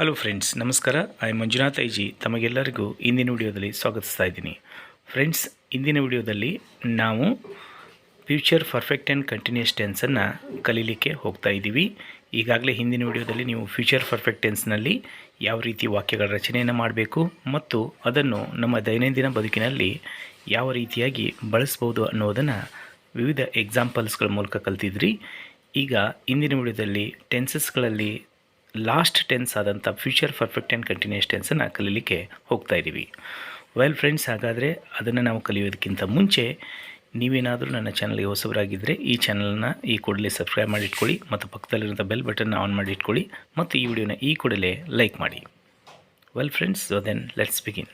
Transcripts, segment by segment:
Hello friends ನಮಸ್ಕಾರ. I Manjunath ಐಜಿ. ತಮಗೆಲ್ಲರಿಗೂ ಇಂದಿನ ವಿಡಿಯೋದಲ್ಲಿ ಸ್ವಾಗತಿಸ್ತಾ ಇದ್ದೀನಿ. ಫ್ರೆಂಡ್ಸ್ ಇಂದಿನ ವಿಡಿಯೋದಲ್ಲಿ ನಾವು ಫ್ಯೂಚರ್ ಪರ್ಫೆಕ್ಟ್ ಆ್ಯಂಡ್ ಕಂಟಿನ್ಯೂಸ್ ಟೆನ್ಸನ್ನು ಕಲೀಲಿಕ್ಕೆ ಹೋಗ್ತಾ ಇದ್ದೀವಿ. ಈಗಾಗಲೇ ಹಿಂದಿನ ವಿಡಿಯೋದಲ್ಲಿ ನೀವು ಫ್ಯೂಚರ್ ಪರ್ಫೆಕ್ಟ್ ಟೆನ್ಸ್ನಲ್ಲಿ ಯಾವ ರೀತಿ ವಾಕ್ಯಗಳ ರಚನೆಯನ್ನು ಮಾಡಬೇಕು ಮತ್ತು ಅದನ್ನು ನಮ್ಮ ದೈನಂದಿನ ಬದುಕಿನಲ್ಲಿ ಯಾವ ರೀತಿಯಾಗಿ ಬಳಸ್ಬೋದು ಅನ್ನೋದನ್ನು ವಿವಿಧ ಎಕ್ಸಾಂಪಲ್ಸ್ಗಳ ಮೂಲಕ ಕಲ್ತಿದ್ರಿ. ಈಗ ಇಂದಿನ ವಿಡಿಯೋದಲ್ಲಿ ಟೆನ್ಸಸ್ಗಳಲ್ಲಿ ಲಾಸ್ಟ್ ಟೆನ್ಸ್ ಆದಂಥ ಫ್ಯೂಚರ್ ಪರ್ಫೆಕ್ಟ್ ಆ್ಯಂಡ್ ಕಂಟಿನ್ಯೂಸ್ ಟೆನ್ಸನ್ನು ಕಲೀಲಿಕ್ಕೆ ಹೋಗ್ತಾ ಇದ್ದೀವಿ. ವೆಲ್ ಫ್ರೆಂಡ್ಸ್ ಹಾಗಾದರೆ ಅದನ್ನು ನಾವು ಕಲಿಯೋದಕ್ಕಿಂತ ಮುಂಚೆ ನೀವೇನಾದರೂ ನನ್ನ ಚಾನಲ್ಗೆ ಹೊಸಬರಾಗಿದ್ದರೆ ಈ ಚಾನಲ್ನ ಈ ಕೂಡಲೇ ಸಬ್ಸ್ಕ್ರೈಬ್ ಮಾಡಿ ಇಟ್ಕೊಳ್ಳಿ ಮತ್ತು ಪಕ್ಕದಲ್ಲಿರುವಂಥ ಬೆಲ್ ಬಟನ್ನ ಆನ್ ಮಾಡಿ ಇಟ್ಕೊಳ್ಳಿ ಮತ್ತು ಈ ವಿಡಿಯೋನ ಈ ಕೂಡಲೇ ಲೈಕ್ ಮಾಡಿ. Well friends so then let's begin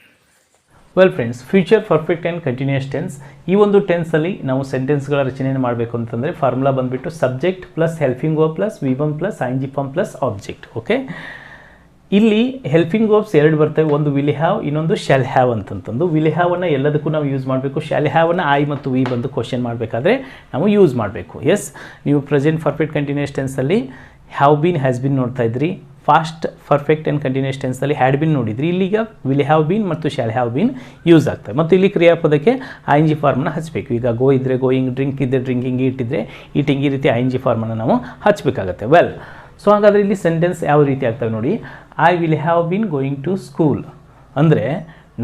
well friends future perfect and continuous tense ಈ ಒಂದು ಟೆನ್ಸಲ್ಲಿ ನಾವು ಸೆಂಟೆನ್ಸ್ಗಳ ರಚನೆಯನ್ನು ಮಾಡಬೇಕು ಅಂತಂದರೆ ಫಾರ್ಮುಲಾ ಬಂದುಬಿಟ್ಟು subject plus helping verb plus V one plus ING form plus object okay ಇಲ್ಲಿ ಹೆಲ್ಪಿಂಗ್ ವರ್ಬ್ಸ್ ಎರಡು ಬರ್ತವೆ, ಒಂದು ವಿಲ್ ಹ್ಯಾವ್ ಇನ್ನೊಂದು ಶಾಲ್ ಹ್ಯಾವ್ ಅಂತಂತಂದು. ವಿಲ್ ಹ್ಯಾವನ್ನು ಎಲ್ಲದಕ್ಕೂ ನಾವು ಯೂಸ್ ಮಾಡಬೇಕು. ಶಾಲ್ ಹ್ಯಾವನ್ನು ಐ ಮತ್ತು ವಿ ಬಂದು ಕ್ವಶನ್ ಮಾಡಬೇಕಾದ್ರೆ ನಾವು ಯೂಸ್ ಮಾಡಬೇಕು ಎಸ್ ನೀವು ಪ್ರೆಸೆಂಟ್ ಪರ್ಫೆಕ್ಟ್ ಕಂಟಿನ್ಯೂಸ್ ಟೆನ್ಸಲ್ಲಿ ಹ್ಯಾವ್ ಬೀನ್ ಹ್ಯಾಸ್ ಬಿನ್ ನೋಡ್ತಾ ಇದ್ರಿ. ಫಾಸ್ಟ್ ಪರ್ಫೆಕ್ಟ್ ಆ್ಯಂಡ್ ಕಂಟಿನ್ಯೂಸ್ ಟೆನ್ಸಲ್ಲಿ ಹ್ಯಾಡ್ ಬಿನ್ ನೋಡಿದ್ರಿ. ಇಲ್ಲಿಗ ವಿಲ್ ಹ್ಯಾವ್ ಬೀನ್ ಮತ್ತು ಶ್ಯಾಲ್ ಹ್ಯಾವ್ ಬೀನ್ ಯೂಸ್ ಆಗ್ತವೆ ಮತ್ತು ಇಲ್ಲಿ ಕ್ರಿಯಾಪದಕ್ಕೆ ಐ ಎನ್ ಜಿ ಫಾರ್ಮನ್ನು ಹಚ್ಚಬೇಕು ಈಗ ಗೋ ಇದ್ದರೆ ಗೋಯಿಂಗ್ ಡ್ರಿಂಕ್ ಇದ್ದರೆ ಡ್ರಿಂಕಿಂಗ್ ಇಟ್ಟಿದ್ರೆ ಈಟಿಂಗ್ ಈ ರೀತಿ ಐ ಎನ್ ಜಿ ಫಾರ್ಮನ್ನು ನಾವು ಹಚ್ಚಬೇಕಾಗತ್ತೆ ವೆಲ್ ಸೊ ಹಾಗಾದರೆ ಇಲ್ಲಿ ಸೆಂಟೆನ್ಸ್ ಯಾವ ರೀತಿ ಆಗ್ತವೆ ನೋಡಿ. I will have been going to school ಅಂದರೆ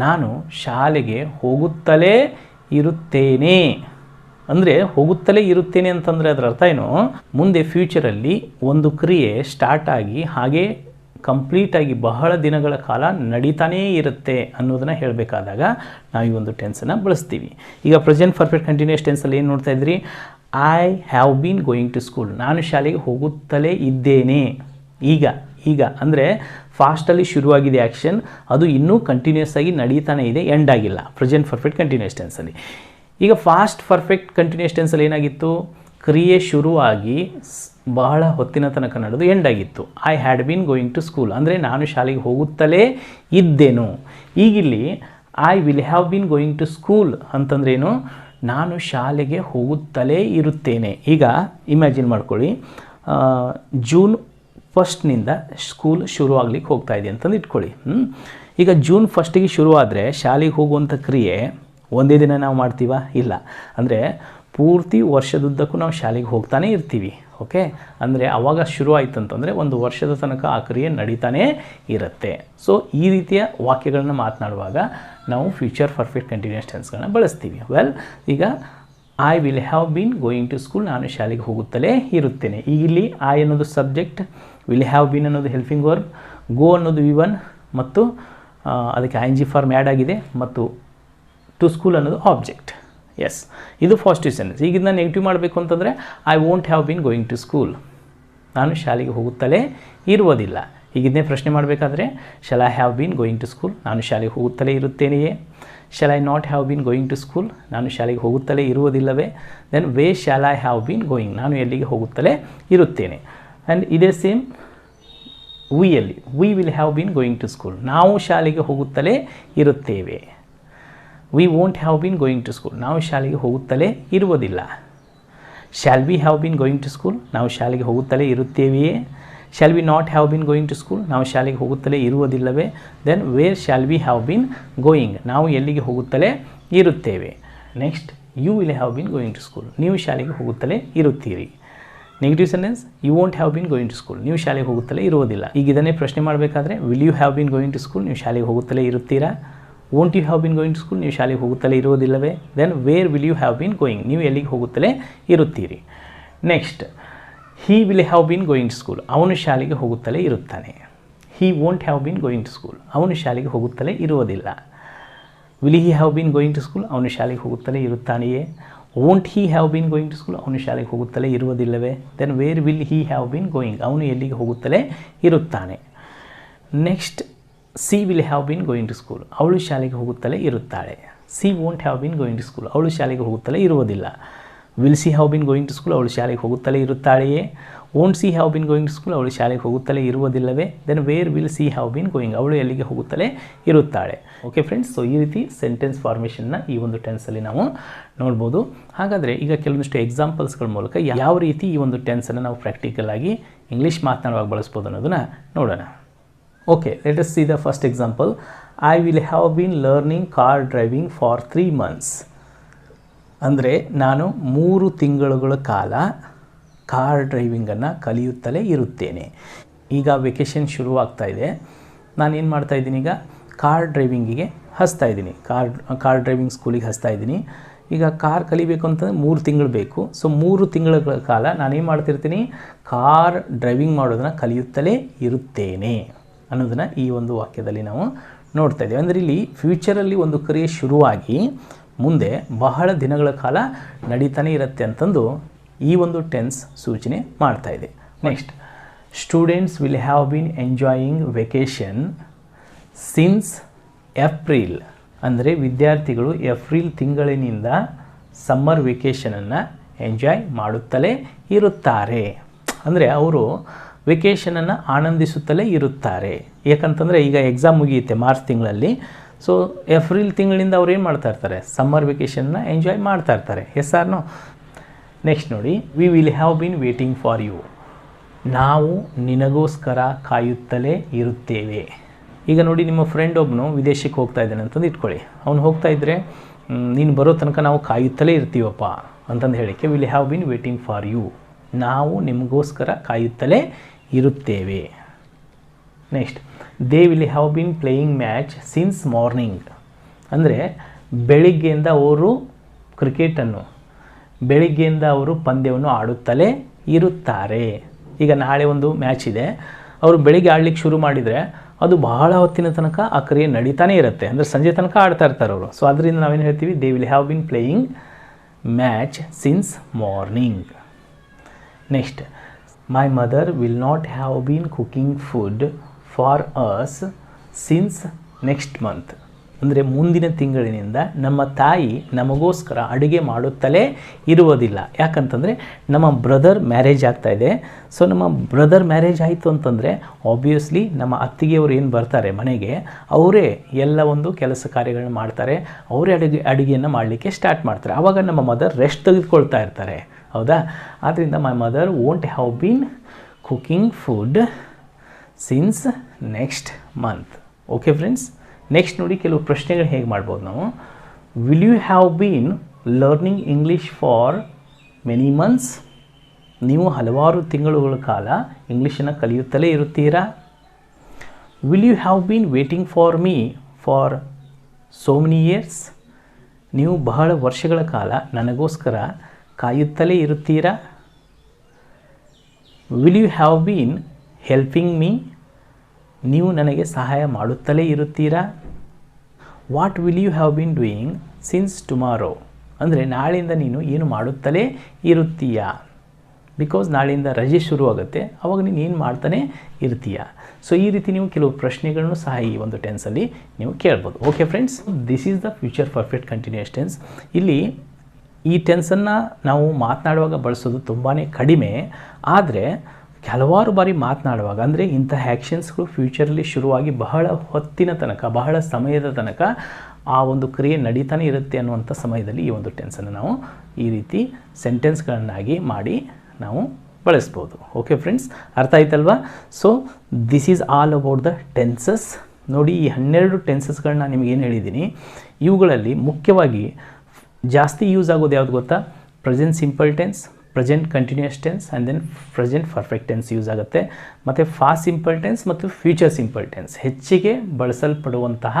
ನಾನು ಶಾಲೆಗೆ ಹೋಗುತ್ತಲೇ ಇರುತ್ತೇನೆ. ಅಂದರೆ ಹೋಗುತ್ತಲೇ ಇರುತ್ತೇನೆ ಅಂತಂದರೆ ಅದರ ಅರ್ಥ ಏನು? ಮುಂದೆ ಫ್ಯೂಚರಲ್ಲಿ ಒಂದು ಕ್ರಿಯೆ ಸ್ಟಾರ್ಟ್ ಆಗಿ ಹಾಗೆ ಕಂಪ್ಲೀಟಾಗಿ ಬಹಳ ದಿನಗಳ ಕಾಲ ನಡೀತಾನೇ ಇರುತ್ತೆ ಅನ್ನೋದನ್ನು ಹೇಳಬೇಕಾದಾಗ ನಾವು ಈ ಒಂದು ಟೆನ್ಸನ್ನು ಬಳಸ್ತೀವಿ. ಈಗ ಪ್ರೆಸೆಂಟ್ ಪರ್ಫೆಕ್ಟ್ ಕಂಟಿನ್ಯೂಸ್ ಟೆನ್ಸಲ್ಲಿ ಏನು ನೋಡ್ತಾ ಇದ್ರಿ? I have been going to school ನಾನು ಶಾಲೆಗೆ ಹೋಗುತ್ತಲೇ ಇದ್ದೇನೆ. ಈಗ ಈಗ ಅಂದರೆ ಫಾಸ್ಟಲ್ಲಿ ಶುರುವಾಗಿದೆ ಆ್ಯಕ್ಷನ್ ಅದು ಇನ್ನೂ ಕಂಟಿನ್ಯೂಸ್ ಆಗಿ ನಡೀತಾನೆ ಇದೆ ಎಂಡ್ ಆಗಿಲ್ಲ. ಪ್ರೆಸೆಂಟ್ ಪರ್ಫೆಕ್ಟ್ ಕಂಟಿನ್ಯೂಸ್ ಟೆನ್ಸಲ್ಲಿ ಈಗ ಫಾಸ್ಟ್ ಪರ್ಫೆಕ್ಟ್ ಕಂಟಿನ್ಯೂಸ್ ಟೆನ್ಸಲ್ಲಿ ಏನಾಗಿತ್ತು? ಕ್ರಿಯೆ ಶುರುವಾಗಿ ಬಹಳ ಹೊತ್ತಿನ ತನಕ ನಡೆದು ಎಂಡ್ ಆಗಿತ್ತು. I had been going to school ಅಂದರೆ ನಾನು ಶಾಲೆಗೆ ಹೋಗುತ್ತಲೇ ಇದ್ದೇನು? ಈಗಿಲ್ಲಿ I will have been going to school ಅಂತಂದ್ರೇನು? ನಾನು ಶಾಲೆಗೆ ಹೋಗುತ್ತಲೇ ಇರುತ್ತೇನೆ. ಈಗ ಇಮ್ಯಾಜಿನ್ ಮಾಡ್ಕೊಳ್ಳಿ. ಜೂನ್ ಫಸ್ಟ್ನಿಂದ ಸ್ಕೂಲ್ ಶುರು ಆಗ್ಲಿಕ್ಕೆ ಹೋಗ್ತಾ ಇದೆ ಅಂತಂದು ಇಟ್ಕೊಳ್ಳಿ. ಈಗ ಜೂನ್ ಫಸ್ಟಿಗೆ ಶುರುವಾದರೆ ಶಾಲೆಗೆ ಹೋಗುವಂಥ ಕ್ರಿಯೆ ಒಂದೇ ದಿನ ನಾವು ಮಾಡ್ತೀವ? ಇಲ್ಲ. ಅಂದರೆ ಪೂರ್ತಿ ವರ್ಷದುದ್ದಕ್ಕೂ ನಾವು ಶಾಲೆಗೆ ಹೋಗ್ತಾನೆ ಇರ್ತೀವಿ. ಓಕೆ? ಅಂದರೆ ಆವಾಗ ಶುರು ಆಯಿತು ಅಂತಂದರೆ ಒಂದು ವರ್ಷದ ತನಕ ಆ ಕ್ರಿಯೆ ನಡೀತಾನೇ ಇರುತ್ತೆ. ಸೊ ಈ ರೀತಿಯ ವಾಕ್ಯಗಳನ್ನ ಮಾತನಾಡುವಾಗ ನಾವು ಫ್ಯೂಚರ್ ಪರ್ಫೆಕ್ಟ್ ಕಂಟಿನ್ಯೂಸ್ ಟೆನ್ಸ್ಗಳನ್ನ ಬಳಸ್ತೀವಿ. ವೆಲ್ ಈಗ I will have been going to school ನಾನು ಶಾಲೆಗೆ ಹೋಗುತ್ತಲೇ ಇರುತ್ತೇನೆ. ಈಗ ಇಲ್ಲಿ ಐ ಅನ್ನೋದು ಸಬ್ಜೆಕ್ಟ್ ವಿಲ್ ಹ್ಯಾವ್ ಬೀನ್ ಅನ್ನೋದು ಹೆಲ್ಪಿಂಗ್ ವರ್ಬ್ ಗೋ ಅನ್ನೋದು ವಿ ಒನ್ ಮತ್ತು ಅದಕ್ಕೆ I N G form add ಆಗಿದೆ. ಮತ್ತು ಟು ಸ್ಕೂಲ್ ಅನ್ನೋದು ಆಬ್ಜೆಕ್ಟ್ ಎಸ್ ಇದು ಪಾಸಿಟಿವ್ ಸೆನ್ಸ್ ಈಗ ಇದನ್ನ ನೆಗೆಟಿವ್ ಮಾಡಬೇಕು ಅಂತಂದರೆ I won't have been going to school ನಾನು ಶಾಲೆಗೆ ಹೋಗುತ್ತಲೇ ಇರುವುದಿಲ್ಲ. ಈಗ ಪ್ರಶ್ನೆ ಮಾಡಬೇಕಾದ್ರೆ shall I have been going to school ನಾನು ಶಾಲೆಗೆ ಹೋಗುತ್ತಲೇ ಇರುತ್ತೇನೆಯೇ? Shall I not have been going to school ನಾನು ಶಾಲೆಗೆ ಹೋಗುತ್ತಲೇ ಇರುವುದಿಲ್ಲವೇ? Then where shall I have been going ನಾನು ಎಲ್ಲಿಗೆ ಹೋಗುತ್ತಲೇ ಇರುತ್ತೇನೆ. ಆ್ಯಂಡ್ ಇದೇ ಸೇಮ್ ವಿಯಲ್ಲಿ we will have been going to school ನಾವು ಶಾಲೆಗೆ ಹೋಗುತ್ತಲೇ ಇರುತ್ತೇವೆ. We won't have been going to school ನಾವು ಶಾಲೆಗೆ ಹೋಗುತ್ತಲೇ ಇರುವುದಿಲ್ಲ. Shall we have been going to school ನಾವು ಶಾಲೆಗೆ ಹೋಗುತ್ತಲೇ ಇರುತ್ತೇವೆಯೇ? Shall we not have been going to school ನಾವು ಶಾಲೆಗೆ ಹೋಗುತ್ತಲೇ ಇರುವುದಿಲ್ಲವೇ? Then where shall we have been going ನಾವು ಎಲ್ಲಿಗೆ ಹೋಗುತ್ತಲೇ ಇರುತ್ತೇವೆ? Next you will have been going to school ನೀವು ಶಾಲೆಗೆ ಹೋಗುತ್ತಲೇ ಇರುತ್ತೀರಿ. Negative sentence you won't have been going to school ನೀವು ಶಾಲೆಗೆ ಹೋಗುತ್ತಲೇ ಇರುವುದಿಲ್ಲ. ಈಗ ಇದನ್ನೇ ಪ್ರಶ್ನೆ ಮಾಡಬೇಕಾದ್ರೆ will you have been going to school ನೀವು ಶಾಲೆಗೆ ಹೋಗುತ್ತಲೇ ಇರುತ್ತೀರಾ? Won't you have been going to school ನೀವು ಶಾಲೆಗೆ ಹೋಗುತ್ತಲೇ ಇರೋದಿಲ್ಲವೇ then where will you have been going ನೀವು ಎಲ್ಲಿಗೆ ಹೋಗುತ್ತಲೇ ಇರುತ್ತೀರಿ? Next he will have been going to school ಅವನು ಶಾಲೆಗೆ ಹೋಗುತ್ತಲೇ ಇರುತ್ತಾನೆ. He won't have been going to school ಅವನು ಶಾಲೆಗೆ ಹೋಗುತ್ತಲೇ ಇರುವುದಿಲ್ಲ. Will he have been going to school ಅವನು ಶಾಲೆಗೆ ಹೋಗುತ್ತಲೇ ಇರುತ್ತಾನೆಯೇ? Won't he have been going to school ಅವನು ಶಾಲೆಗೆ ಹೋಗುತ್ತಲೇ ಇರುವುದಿಲ್ಲವೇ? Then where will he have been going ಅವನು ಎಲ್ಲಿಗೆ ಹೋಗುತ್ತಲೇ ಇರುತ್ತಾನೆ? Next she will have been going to school ಅವಳು ಶಾಲೆಗೆ ಹೋಗುತ್ತಲೇ ಇರುತ್ತಾಳೆ. She won't have been going to school ಅವಳು ಶಾಲೆಗೆ ಹೋಗುತ್ತಲೇ ಇರುವುದಿಲ್ಲ. Will she have been going to school ಅವಳು ಶಾಲೆಗೆ ಹೋಗುತ್ತಲೇ ಇರುತ್ತಾಳೆಯೇ? Won't she have been going to school ಅವಳು ಶಾಲೆಗೆ ಹೋಗುತ್ತಲೇ ಇರುವುದಿಲ್ಲವೇ? Then where will she have been going ಅವಳು ಎಲ್ಲಿಗೆ ಹೋಗುತ್ತಲೇ ಇರುತ್ತಾಳೆ? ಓಕೆ ಫ್ರೆಂಡ್ಸ್ ಸೊ ಈ ರೀತಿ ಸೆಂಟೆನ್ಸ್ ಫಾರ್ಮೇಷನ್ನ ಈ ಒಂದು ಟೆನ್ಸಲ್ಲಿ ನಾವು ನೋಡ್ಬೋದು. ಹಾಗಾದರೆ ಈಗ ಕೆಲವೊಂದಿಷ್ಟು ಎಕ್ಸಾಂಪಲ್ಸ್ಗಳ ಮೂಲಕ ಯಾವ ರೀತಿ ಈ ಒಂದು ಟೆನ್ಸನ್ನು ನಾವು ಪ್ರಾಕ್ಟಿಕಲ್ ಆಗಿ ಇಂಗ್ಲೀಷ್ ಮಾತನಾಡುವಾಗ ಬಳಸ್ಬೋದು ಅನ್ನೋದನ್ನು ನೋಡೋಣ. Okay, let us see the first example. I will have been learning car driving for three months. ಅಂದರೆ ನಾನು ಮೂರು ತಿಂಗಳುಗಳ ಕಾಲ ಕಾರ್ ಡ್ರೈವಿಂಗನ್ನು ಕಲಿಯುತ್ತಲೇ ಇರುತ್ತೇನೆ. ಈಗ ವೆಕೇಷನ್ ಶುರುವಾಗ್ತಾ ಇದೆ. ನಾನೇನು ಮಾಡ್ತಾ ಇದ್ದೀನಿ ಈಗ? ಕಾರ್ ಡ್ರೈವಿಂಗಿಗೆ ಹಚ್ತಾ ಇದ್ದೀನಿ. ಕಾರ್ ಕಾರ್ ಡ್ರೈವಿಂಗ್ ಸ್ಕೂಲಿಗೆ ಹಚ್ತಾ ಇದ್ದೀನಿ. ಈಗ ಕಾರ್ ಕಲಿಬೇಕು ಅಂತಂದರೆ ಮೂರು ತಿಂಗಳು ಬೇಕು. ಸೊ ಮೂರು ತಿಂಗಳ ಕಾಲ ನಾನೇನು ಮಾಡ್ತಿರ್ತೀನಿ? ಕಾರ್ ಡ್ರೈವಿಂಗ್ ಮಾಡೋದನ್ನು ಕಲಿಯುತ್ತಲೇ ಇರುತ್ತೇನೆ. ಅನ್ನೋದನ್ನು ಈ ಒಂದು ವಾಕ್ಯದಲ್ಲಿ ನಾವು ನೋಡ್ತಾ ಇದ್ದೇವೆ. ಅಂದರೆ ಇಲ್ಲಿ ಫ್ಯೂಚರಲ್ಲಿ ಒಂದು ಕ್ರಿಯೆ ಶುರುವಾಗಿ ಮುಂದೆ ಬಹಳ ದಿನಗಳ ಕಾಲ ನಡೀತಾನೆ ಇರುತ್ತೆ ಅಂತಂದು ಈ ಒಂದು ಟೆನ್ಸ್ ಸೂಚನೆ ಮಾಡ್ತಾ ಇದೆ. Next students will have been enjoying vacation since April ಅಂದರೆ ವಿದ್ಯಾರ್ಥಿಗಳು ಏಪ್ರಿಲ್ ತಿಂಗಳಿನಿಂದ ಸಮ್ಮರ್ ವೆಕೇಷನನ್ನು ಎಂಜಾಯ್ ಮಾಡುತ್ತಲೇ ಇರುತ್ತಾರೆ. ಅಂದರೆ ಅವರು ವೆಕೇಷನನ್ನು ಆನಂದಿಸುತ್ತಲೇ ಇರುತ್ತಾರೆ. ಯಾಕಂತಂದರೆ ಈಗ ಎಕ್ಸಾಮ್ ಮುಗಿಯುತ್ತೆ ಮಾರ್ಚ್ ತಿಂಗಳಲ್ಲಿ. ಸೊ ಏಪ್ರಿಲ್ ತಿಂಗಳಿಂದ ಅವ್ರು ಏನು ಮಾಡ್ತಾ ಇರ್ತಾರೆ? ಸಮ್ಮರ್ ವೆಕೇಷನ್ನ ಎಂಜಾಯ್ ಮಾಡ್ತಾ ಇರ್ತಾರೆ. ಎಸ್ ಆರ್ ನೋ ನೆಕ್ಸ್ಟ್ ನೋಡಿ we will have been waiting for you ನಾವು ನಿನಗೋಸ್ಕರ ಕಾಯುತ್ತಲೇ ಇರುತ್ತೇವೆ. ಈಗ ನೋಡಿ, ನಿಮ್ಮ ಫ್ರೆಂಡ್ ಒಬ್ಬನು ವಿದೇಶಕ್ಕೆ ಹೋಗ್ತಾ ಇದ್ದಾನೆ ಅಂತಂದು ಇಟ್ಕೊಳ್ಳಿ. ಅವ್ನು ಹೋಗ್ತಾ ಇದ್ದರೆ ನೀನು ಬರೋ ತನಕ ನಾವು ಕಾಯುತ್ತಲೇ ಇರ್ತೀವಪ್ಪ ಅಂತಂದು ಹೇಳಿಕೆ will have been waiting for you ನಾವು ನಿಮಗೋಸ್ಕರ ಕಾಯುತ್ತಲೇ ಇರುತ್ತೇವೆ. Next they will have been playing match since morning ಅಂದರೆ ಬೆಳಿಗ್ಗೆಯಿಂದ ಅವರು ಕ್ರಿಕೆಟನ್ನು ಬೆಳಿಗ್ಗೆಯಿಂದ ಅವರು ಪಂದ್ಯವನ್ನು ಆಡುತ್ತಲೇ ಇರುತ್ತಾರೆ. ಈಗ ನಾಳೆ ಒಂದು ಮ್ಯಾಚ್ ಇದೆ. ಅವರು ಬೆಳಿಗ್ಗೆ ಆಡಲಿಕ್ಕೆ ಶುರು ಮಾಡಿದರೆ ಅದು ಬಹಳ ಹೊತ್ತಿನ ತನಕ ಆ ಕ್ರಿಯೆ ನಡೀತಾನೇ ಇರುತ್ತೆ. ಅಂದರೆ ಸಂಜೆ ತನಕ ಆಡ್ತಾ ಇರ್ತಾರೆ ಅವರು. ಸೊ ಅದರಿಂದ ನಾವೇನು ಹೇಳ್ತೀವಿ? They will have been playing match since morning next my mother will not have been cooking food for us since next month ಅಂದರೆ ಮುಂದಿನ ತಿಂಗಳಿನಿಂದ ನಮ್ಮ ತಾಯಿ ನಮಗೋಸ್ಕರ ಅಡುಗೆ ಮಾಡುತ್ತಲೇ ಇರುವುದಿಲ್ಲ. ಯಾಕಂತಂದರೆ ನಮ್ಮ ಬ್ರದರ್ ಮ್ಯಾರೇಜ್ ಆಗ್ತಾ ಇದೆ. ಸೊ ನಮ್ಮ ಬ್ರದರ್ ಮ್ಯಾರೇಜ್ ಆಯಿತು ಅಂತಂದರೆ ಆಬ್ವಿಯಸ್ಲಿ ನಮ್ಮ ಅತ್ತಿಗೆಯವರು ಏನು ಬರ್ತಾರೆ ಮನೆಗೆ, ಅವರೇ ಎಲ್ಲ ಒಂದು ಕೆಲಸ ಕಾರ್ಯಗಳನ್ನ ಮಾಡ್ತಾರೆ. ಅವರೇ ಅಡುಗೆ, ಅಡುಗೆಯನ್ನು ಮಾಡಲಿಕ್ಕೆ ಸ್ಟಾರ್ಟ್ ಮಾಡ್ತಾರೆ. ಆವಾಗ ನಮ್ಮ ಮದರ್ ರೆಸ್ಟ್ ತೆಗೆದುಕೊಳ್ತಾ ಇರ್ತಾರೆ. ಹೌದಾ? ಆದ್ದರಿಂದ my mother won't have been cooking food since next month okay friends next ನೋಡಿ ಕೆಲವು ಪ್ರಶ್ನೆಗಳು ಹೇಗೆ ಮಾಡ್ಬೋದು ನಾವು? Will you have been learning English for many months ನೀವು ಹಲವಾರು ತಿಂಗಳುಗಳ ಕಾಲ ಇಂಗ್ಲೀಷನ್ನು ಕಲಿಯುತ್ತಲೇ ಇರುತ್ತೀರಾ? Will you have been waiting for me for so many years ನೀವು ಬಹಳ ವರ್ಷಗಳ ಕಾಲ ನನಗೋಸ್ಕರ ಕಾಯುತ್ತಲೇ ಇರುತ್ತೀರಾ? Will you have been helping me ನೀವು ನನಗೆ ಸಹಾಯ ಮಾಡುತ್ತಲೇ ಇರುತ್ತೀರಾ? What will you have been doing since tomorrow ಅಂದರೆ ನಾಳೆಯಿಂದ ನೀನು ಏನು ಮಾಡುತ್ತಲೇ ಇರುತ್ತೀಯಾ? ಬಿಕಾಸ್ ನಾಳೆಯಿಂದ ರಜೆ ಶುರುವಾಗುತ್ತೆ ಆವಾಗ ನೀನು ಏನು ಮಾಡ್ತಾನೆ ಇರ್ತೀಯ ಸೊ ಈ ರೀತಿ ನೀವು ಕೆಲವು ಪ್ರಶ್ನೆಗಳನ್ನು ಸಹ ಈ ಒಂದು ಟೆನ್ಸಲ್ಲಿ ನೀವು ಕೇಳ್ಬೋದು. Okay friends this is the future perfect continuous tense ಇಲ್ಲಿ ಈ ಟೆನ್ಸನ್ನು ನಾವು ಮಾತನಾಡುವಾಗ ಬಳಸೋದು ತುಂಬಾ ಕಡಿಮೆ. ಆದರೆ ಕೆಲವಾರು ಬಾರಿ ಮಾತನಾಡುವಾಗ, ಅಂದರೆ ಇಂಥ ಆ್ಯಕ್ಷನ್ಸ್ಗಳು ಫ್ಯೂಚರಲ್ಲಿ ಶುರುವಾಗಿ ಬಹಳ ಹೊತ್ತಿನ ತನಕ, ಬಹಳ ಸಮಯದ ತನಕ ಆ ಒಂದು ಕ್ರಿಯೆ ನಡೀತಾನೆ ಇರುತ್ತೆ ಅನ್ನುವಂಥ ಸಮಯದಲ್ಲಿ ಈ ಒಂದು ಟೆನ್ಸನ್ನು ನಾವು ಈ ರೀತಿ ಸೆಂಟೆನ್ಸ್ಗಳನ್ನಾಗಿ ಮಾಡಿ ನಾವು ಬಳಸ್ಬೋದು. ಓಕೆ ಫ್ರೆಂಡ್ಸ್ ಅರ್ಥ ಆಯ್ತಲ್ವಾ? So this is all about the tenses ನೋಡಿ, ಈ ಹನ್ನೆರಡು ಟೆನ್ಸಸ್ಗಳನ್ನ ನಿಮಗೇನು ಹೇಳಿದ್ದೀನಿ? ಇವುಗಳಲ್ಲಿ ಮುಖ್ಯವಾಗಿ ಜಾಸ್ತಿ ಯೂಸ್ ಆಗೋದು ಯಾವುದು ಗೊತ್ತಾ? Present simple tense present continuous tense and then present perfect tense use ಆಗುತ್ತೆ. ಮತ್ತು ಫಾಸ್ಟ್ ಸಿಂಪಲ್ ಟೆನ್ಸ್ ಮತ್ತು ಫ್ಯೂಚರ್ ಸಿಂಪಲ್ ಟೆನ್ಸ್ ಹೆಚ್ಚಿಗೆ ಬಳಸಲ್ಪಡುವಂತಹ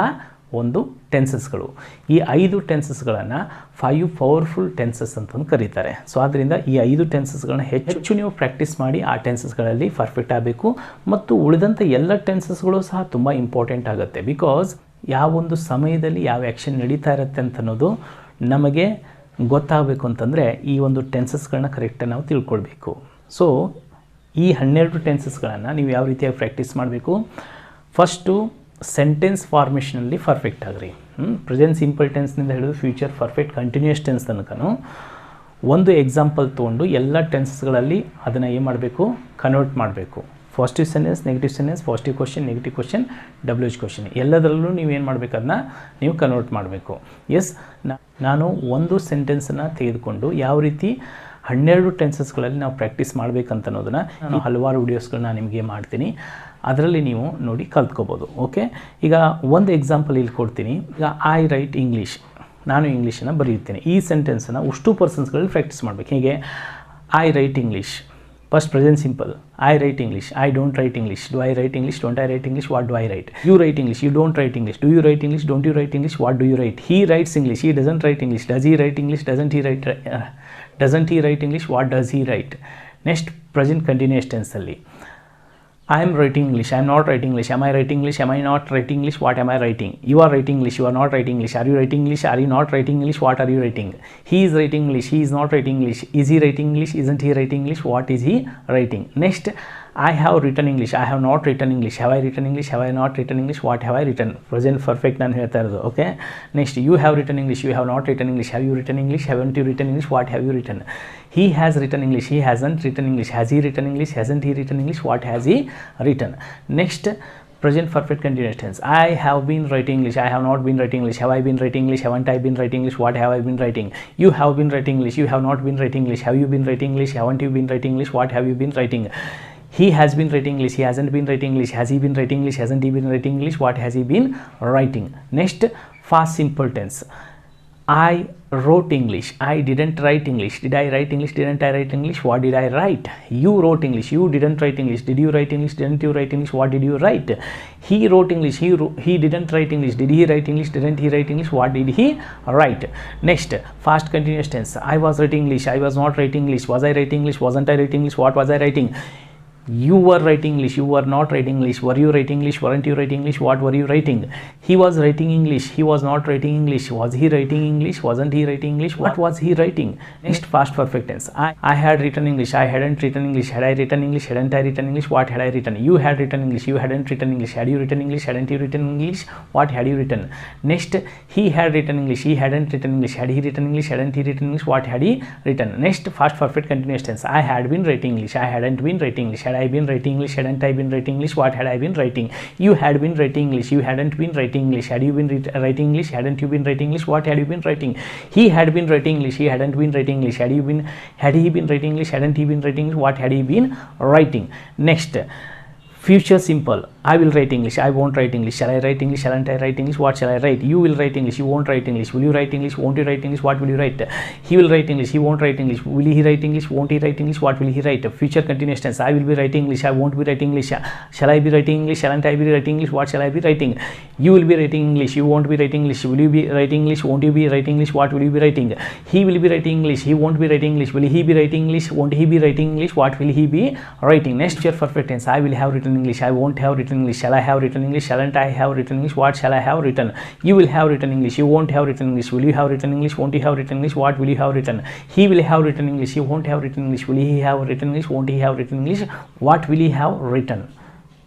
ಒಂದು ಟೆನ್ಸಸ್ಗಳು ಈ ಐದು ಟೆನ್ಸಸ್ಗಳನ್ನು ಫೈವ್ ಪವರ್ಫುಲ್ ಟೆನ್ಸಸ್ ಅಂತಂದು ಕರೀತಾರೆ. ಸೊ ಆದ್ದರಿಂದ ಈ ಐದು ಟೆನ್ಸಸ್ಗಳನ್ನ ಹೆಚ್ಚು ನೀವು ಪ್ರಾಕ್ಟೀಸ್ ಮಾಡಿ ಆ ಟೆನ್ಸಸ್ಗಳಲ್ಲಿ ಪರ್ಫೆಕ್ಟ್ ಆಗಬೇಕು. ಮತ್ತು ಉಳಿದಂಥ ಎಲ್ಲ ಟೆನ್ಸಸ್ಗಳು ಸಹ ತುಂಬ ಇಂಪಾರ್ಟೆಂಟ್ ಆಗುತ್ತೆ. ಬಿಕಾಸ್ ಯಾವೊಂದು ಸಮಯದಲ್ಲಿ ಯಾವ ಆ್ಯಕ್ಷನ್ ನಡೀತಾ ಇರುತ್ತೆ ಅಂತ ಅನ್ನೋದು ನಮಗೆ ಗೊತ್ತಾಗಬೇಕು ಅಂತಂದರೆ ಈ ಒಂದು ಟೆನ್ಸಸ್ಗಳನ್ನ ಕರೆಕ್ಟಾಗಿ ನಾವು ತಿಳ್ಕೊಳ್ಬೇಕು. ಸೊ ಈ ಹನ್ನೆರಡು ಟೆನ್ಸಸ್ಗಳನ್ನು ನೀವು ಯಾವ ರೀತಿಯಾಗಿ ಪ್ರಾಕ್ಟೀಸ್ ಮಾಡಬೇಕು? ಫಸ್ಟು ಸೆಂಟೆನ್ಸ್ ಫಾರ್ಮೇಷನಲ್ಲಿ ಪರ್ಫೆಕ್ಟ್ ಆಗ್ರಿ. ಪ್ರೆಸೆಂಟ್ ಸಿಂಪಲ್ ಟೆನ್ಸ್ನಿಂದ ಹಿಡಿದು ಫ್ಯೂಚರ್ ಪರ್ಫೆಕ್ಟ್ ಕಂಟಿನ್ಯೂಸ್ ಟೆನ್ಸ್ ತನಕನೂ ಒಂದು ಎಕ್ಸಾಂಪಲ್ ತೊಗೊಂಡು ಎಲ್ಲ ಟೆನ್ಸಸ್ಗಳಲ್ಲಿ ಅದನ್ನು ಏನು ಮಾಡಬೇಕು? ಕನ್ವರ್ಟ್ ಮಾಡಬೇಕು. Positive sentence negative sentence positive question negative question W H question ಎಲ್ಲದರಲ್ಲೂ ನೀವು ಏನು ಮಾಡಬೇಕು ಅದನ್ನ? ನೀವು ಕನ್ವರ್ಟ್ ಮಾಡಬೇಕು. ಎಸ್ ನಾನು ಒಂದು ಸೆಂಟೆನ್ಸನ್ನು ತೆಗೆದುಕೊಂಡು ಯಾವ ರೀತಿ ಹನ್ನೆರಡು ಟೆನ್ಸಸ್ಗಳಲ್ಲಿ ನಾವು ಪ್ರಾಕ್ಟೀಸ್ ಮಾಡಬೇಕಂತ ಅನ್ನೋದನ್ನು ನಾನು ಹಲವಾರು ವೀಡಿಯೋಸ್ಗಳನ್ನ ನಿಮಗೆ ಮಾಡ್ತೀನಿ. ಅದರಲ್ಲಿ ನೀವು ನೋಡಿ ಕಲ್ತ್ಕೋಬೋದು, ಓಕೆ? ಈಗ ಒಂದು ಎಕ್ಸಾಂಪಲ್ ಇಲ್ಲಿ ಕೊಡ್ತೀನಿ. ಈಗ ಐ ರೈಟ್ ಇಂಗ್ಲೀಷ್. ನಾನು ಇಂಗ್ಲೀಷನ್ನು ಬರೆಯುತ್ತೇನೆ ಈ ಸೆಂಟೆನ್ಸನ್ನು ಉಷ್ಟು ಪರ್ಸನ್ಸ್ಗಳಲ್ಲಿ ಪ್ರಾಕ್ಟೀಸ್ ಮಾಡಬೇಕು. ಹೀಗೆ? I write English. first present simple I write English I don't write English do I write English don't I write English what do I write you write English you don't write English do you write English don't you write English what do you write he writes English he doesn't write English does he write English doesn't he write doesn't he write English what does he write next present continuous ಟೆನ್ಸಲ್ಲಿ I am writing English. I am not writing English. Am I writing English? Am I not writing English? What am I writing? You are writing English. You are not writing English. Are you writing English? Are you not writing English? What are you writing? He is writing English. He is not writing English. Is he writing English? Isn't he writing English? What is he writing? Next, I have written English. I have not written English. Have I written English? Have I not written English? What have I written? Present perfect ನಾನು ಹೇಳ್ತಾ ಇರೋದು okay next you have written English you have not written English have you written English haven't you written English what have you written he has written english he hasn't written english has he written english hasn't he written english what has he written next present perfect continuous tense i have been writing english i have not been writing english have i been writing english haven't i been writing english what have i been writing you have been writing english you have not been writing english have you been writing english haven't you been writing english what have you been writing he has been writing english he hasn't been writing english has he been writing english hasn't he been writing english what has he been writing next fast simple tense I wrote English. I didn't write English. Did I write English? Didn't I write English? What did I write? You wrote English. You didn't write English. Did you write English? Didn't you write English? What did you write? He wrote English. He he didn't write English. Did he write English? Didn't he write English? What did he write? Next, fast continuous tense. I was writing English. I was not writing English. Was I writing English? Wasn't I writing English? What was I writing? You were writing english you were not writing english. Were you writing english? Weren't you writing english? What were you writing? He was writing english he was not writing english. Was he writing english? Wasn't he writing english? What was he writing? Next past perfect tense. I, I had written english i hadn't written english. Had i written english? Hadn't i written english? What had i written? You had written english you hadn't written english. Had you written english? Hadn't you written english? What had you written? Next he had written english he hadn't written english. Had he written english? Hadn't he written english? What had he written? Next past perfect continuous tense. I had been writing english i hadn't been writing english had i been writing english hadn't i been writing english? What had i been writing? You had been writing english. You hadn't been writing english. Had you been uh, writing english? Hadn't you been writing english? What had you been writing? He had been writing english. He hadn't been writing english. Had you been had he been writing english? Hadn't he been writing english? What had he been writing? Next future simple i will write english i won't write english shall i write english shalln't i write english what shall i write you will write english you won't write english will you write english won't you write english what will you write he will write english he won't write english will he write english won't he write english what will he write future continuous tense i will be writing english i won't be writing english shall i be writing english shalln't i be writing english what shall i be writing you will be writing english you won't be writing english will you be writing english won't you be writing english what will you be writing he will be writing english he won't be writing english will he be writing english won't he be writing english what will he be writing next future perfect tense i will have written english i won't have written english shall i have written english shalln't i have written english what shall i have written you will have written english you won't have written english will you have written english won't you have written english what will you have written he will have written english he won't have written english will he have written english won't he have written english what will he have written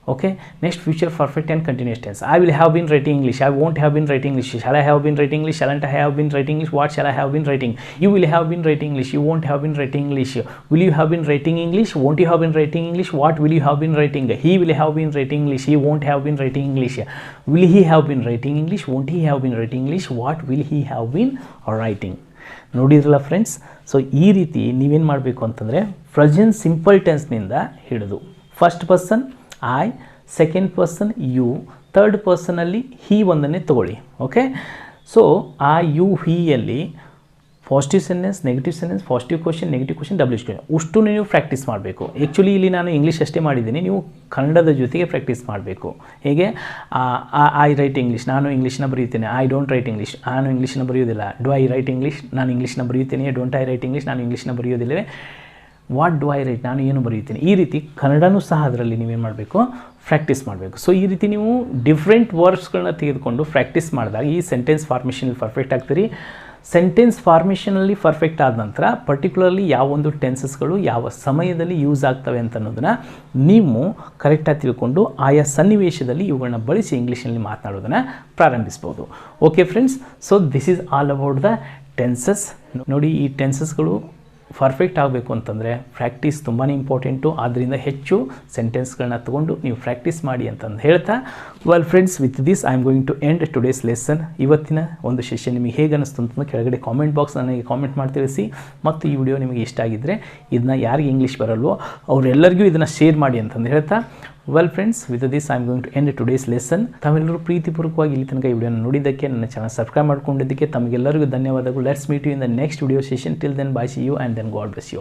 okay next future perfect and continuous tense i will have been writing english i won't have been writing english shall i have been writing english shall i have been writing english what shall i have been writing you will have been writing english you won't have been writing english will you have been writing english won't you have been writing english what will you have been writing he will have been writing english he won't have been writing english will he have been writing english won't he have been writing english what will he have been writing ನೋಡಿದ್ರಲ್ಲ friends so ಈ ರೀತಿ ನೀವೇನು ಮಾಡಬೇಕು ಅಂತಂದರೆ present simple ಟೆನ್ಸ್ನಿಂದ ಹಿಡಿದು first person I second person you third ಪರ್ಸನಲ್ಲಿ he ಒಂದನ್ನೇ ತಗೊಳ್ಳಿ. ಓಕೆ ಸೊ ಆ you ಹಿಯಲ್ಲಿ positive sentence negative sentence positive question negative question W question ಅಷ್ಟು ನೀವು ಪ್ರಾಕ್ಟೀಸ್ ಮಾಡಬೇಕು. ಆ್ಯಕ್ಚುಲಿ ಇಲ್ಲಿ ನಾನು ಇಂಗ್ಲೀಷ್ ಅಷ್ಟೇ ಮಾಡಿದ್ದೀನಿ. ನೀವು ಕನ್ನಡದ ಜೊತೆಗೆ ಪ್ರಾಕ್ಟೀಸ್ ಮಾಡಬೇಕು. ಹೇಗೆ? ಐ ರೈಟ್ ಇಂಗ್ಲೀಷ್ ನಾನು ಇಂಗ್ಲೀಷ್ನ ಬರೆಯುತ್ತೇನೆ ಐ ಡೋಂಟ್ ರೈಟ್ ಇಂಗ್ಲೀಷ್ ನಾನು ಇಂಗ್ಲೀಷ್ನ ಬರೆಯೋದಿಲ್ಲ ಡು ಐ ರೈಟ್ ಇಂಗ್ಲೀಷ್ ನಾನು ಇಂಗ್ಲೀಷ್ನ ಬರೆಯುತ್ತೇನೆ. ಡೋಂಟ್ ಐ ರೈಟ್ ಇಂಗ್ಲೀಷ್ ನಾನು ಇಂಗ್ಲೀಷ್ನ ಬರೆಯೋದಿಲ್ಲವೇ ವಾಟ್ ಡು ಐ ರೈಟ್ ನಾನು ಏನು ಬರೆಯುತ್ತೇನೆ ಈ ರೀತಿ ಕನ್ನಡನೂ ಸಹ ಅದರಲ್ಲಿ ನೀವೇನು ಮಾಡಬೇಕು? ಪ್ರಾಕ್ಟೀಸ್ ಮಾಡಬೇಕು. ಸೊ ಈ ರೀತಿ ನೀವು ಡಿಫ್ರೆಂಟ್ ವರ್ಡ್ಸ್ಗಳನ್ನ ತೆಗೆದುಕೊಂಡು ಪ್ರಾಕ್ಟೀಸ್ ಮಾಡಿದಾಗ ಈ ಸೆಂಟೆನ್ಸ್ ಫಾರ್ಮೇಷನಲ್ಲಿ ಪರ್ಫೆಕ್ಟ್ ಆಗ್ತೀರಿ. ಸೆಂಟೆನ್ಸ್ ಫಾರ್ಮೇಷನಲ್ಲಿ ಪರ್ಫೆಕ್ಟ್ ಆದ ನಂತರ ಪರ್ಟಿಕ್ಯುಲರ್ಲಿ ಯಾವೊಂದು ಟೆನ್ಸಸ್ಗಳು ಯಾವ ಸಮಯದಲ್ಲಿ ಯೂಸ್ ಆಗ್ತವೆ ಅಂತ ಅನ್ನೋದನ್ನು ನೀವು ಕರೆಕ್ಟಾಗಿ ತಿಳ್ಕೊಂಡು ಆಯಾ ಸನ್ನಿವೇಶದಲ್ಲಿ ಇವುಗಳನ್ನ ಬಳಸಿ ಇಂಗ್ಲೀಷ್ನಲ್ಲಿ ಮಾತನಾಡೋದನ್ನು ಪ್ರಾರಂಭಿಸ್ಬೋದು. Okay friends so this is all about the tenses ನೋಡಿ ಈ ಟೆನ್ಸಸ್ಗಳು ಪರ್ಫೆಕ್ಟ್ ಆಗಬೇಕು ಅಂತಂದರೆ ಪ್ರಾಕ್ಟೀಸ್ ತುಂಬಾ ಇಂಪಾರ್ಟೆಂಟು ಆದ್ದರಿಂದ ಹೆಚ್ಚು ಸೆಂಟೆನ್ಸ್ಗಳನ್ನ ತೊಗೊಂಡು ನೀವು ಪ್ರಾಕ್ಟೀಸ್ ಮಾಡಿ ಅಂತಂದು ಹೇಳ್ತಾ well friends with this I am going to end today's lesson ಇವತ್ತಿನ ಒಂದು ಸೆಷನ್ ನಿಮಗೆ ಹೇಗೆ ಅನಿಸ್ತು ಅಂತಂದು ಕೆಳಗಡೆ ಕಾಮೆಂಟ್ ಬಾಕ್ಸ್ ನನಗೆ ಕಾಮೆಂಟ್ ಮಾಡಿ ತಿಳಿಸಿ. ಮತ್ತು ಈ ವಿಡಿಯೋ ನಿಮಗೆ ಇಷ್ಟ ಆಗಿದ್ದರೆ ಇದನ್ನ ಯಾರಿಗೆ ಇಂಗ್ಲೀಷ್ ಬರಲ್ವೋ ಅವರೆಲ್ಲರಿಗೂ ಇದನ್ನು ಶೇರ್ ಮಾಡಿ ಅಂತಂದು ಹೇಳ್ತಾ well friends with this I am going to end today's lesson ತಾವೆಲ್ಲರೂ ಪ್ರೀತಿಪೂರ್ವಕವಾಗಿ ಇಲ್ಲಿ ತನಕ ವಿಡಿಯೋನ ನೋಡಿದ್ದಕ್ಕೆ, ನನ್ನ ಚಾನಲ್ ಸಬ್ಸ್ಕ್ರೈಬ್ ಮಾಡ್ಕೊಂಡಿದ್ದಕ್ಕೆ ತಮಗೆಲ್ಲರಿಗೂ ಧನ್ಯವಾದಗಳು. Let's meet you in the next video session till then bye see you and then God bless you